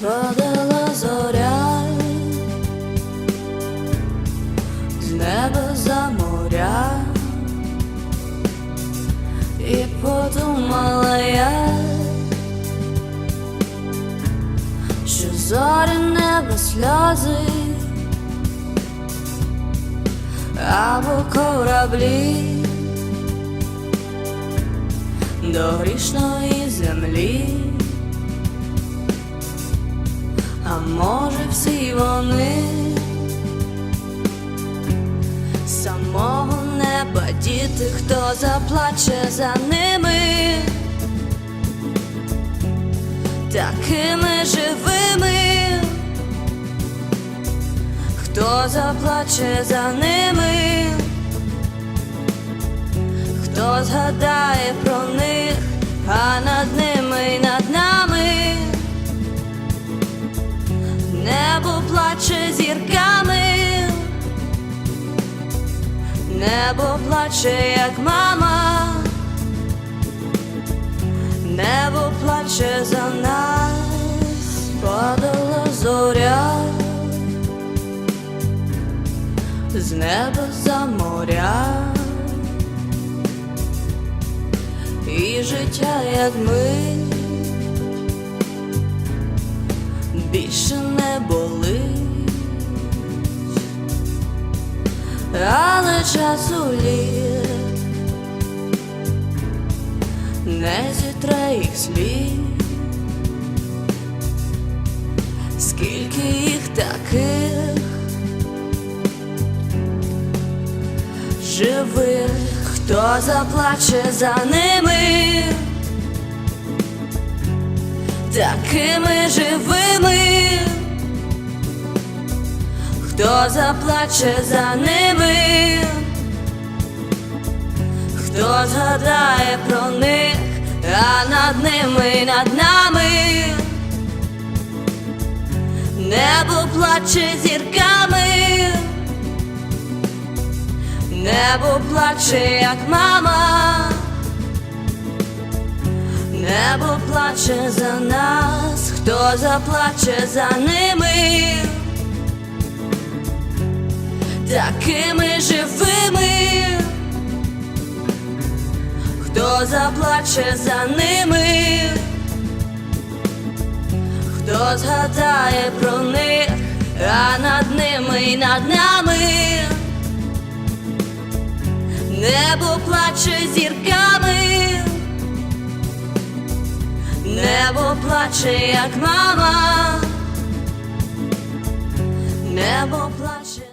Падала зоря. З неба за моря, і подумала я, що зорі небо сльози. Або кораблі. До грішної землі. А може всі вони самого неба діти, хто заплаче за ними, такими живими, хто заплаче за ними, хто згадає про них, Небо плаче зірками, небо плаче, як мама, небо плаче за нас, падала зоря, з неба за моря, і життя, як ми. більше не болить, але часу літ не зітре їх слід, скільки їх таких? Живих, хто заплаче за ними? Такими живими, заплаче за ними, хто згадає про них, а над ними над нами, небо плаче зірками, небо плаче, як мама. Небо плаче за нас, хто заплаче за ними, такими живими, хто заплаче за ними, хто згадає про них, а над ними й над нами, небо плаче зірками. Небо плаче, як мама, небо плаче.